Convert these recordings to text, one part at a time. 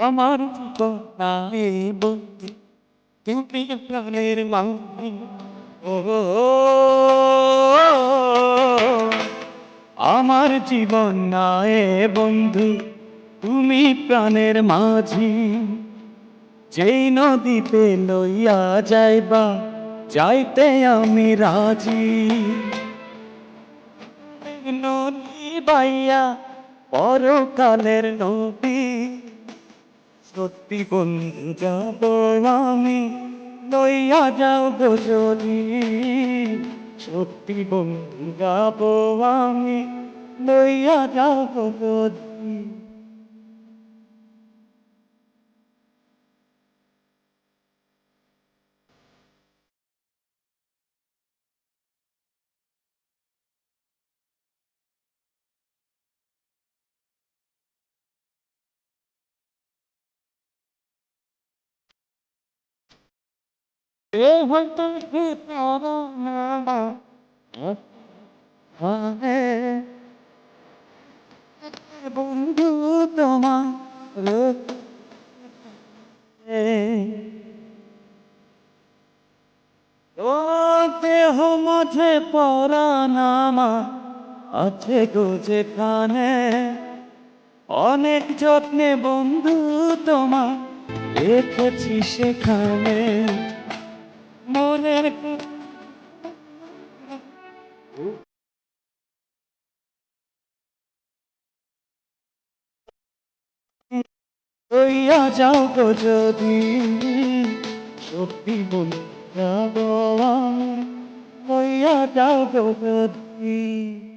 আমার জীবনে বন্ধু তুমি প্রাণের মাঝি ও আমার জীবন নায়ে বন্ধু, তুমি প্রাণের মাঝি। যেই নদীতে লইয়া যাইবা, যাইতে আমি রাজি। নদী বাইয়া, পরকালের নদী সত্যি কোন আমি লইয়া যাও যদি। সত্যি কোন যাব আমি লইয়া যাও গো যদি এ হয়তো কি পারো না আহে বন্ধু তোমার। ও দেহ মাঝে পরানামা আছে গো যেখানে অনেক যত্নে বন্ধু তোমার রেখেছি সেখানে মনের লইয়া যাও গো যদি সত্যি যাব লইয়া যাও গো যদি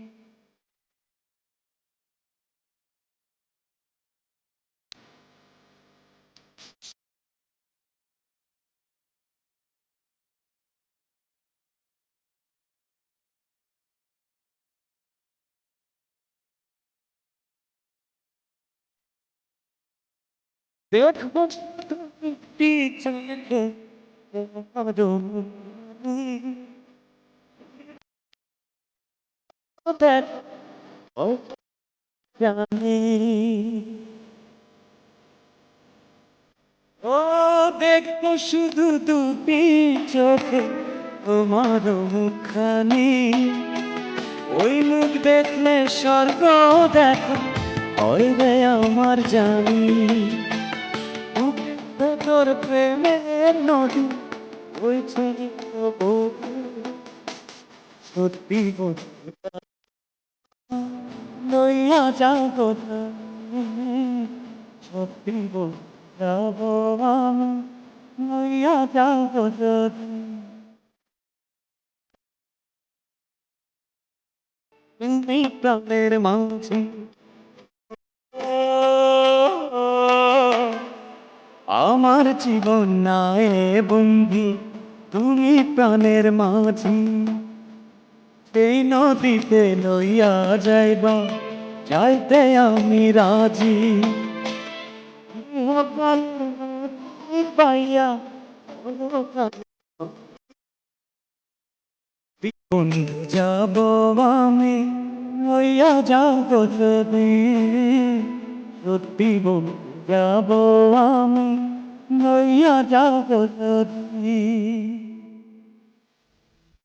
that oh দেখব শুধু দুটি চোখে তোমার মুখখানি। ওই মুখ দেখলে স্বর্গ দেখো হইবে আমার জানি। বুকের প্রেমের নদী, ওই ছেড়ে সত্যি লইয়া যাও কোথায় সত্যি যাব লইয়া যাও তুমি প্রাণের মাঝে আমার জীবন নাই বন্ধু, তুমি প্রাণের মাঝি। এই নদীতে লইয়া যাইবা, যাইতে আমি রাজি। পাইয়া বন্ধু যাব আমি, লইয়া যাব সত্যি বন্ধু যাব আমি। লইয়া যাব যদি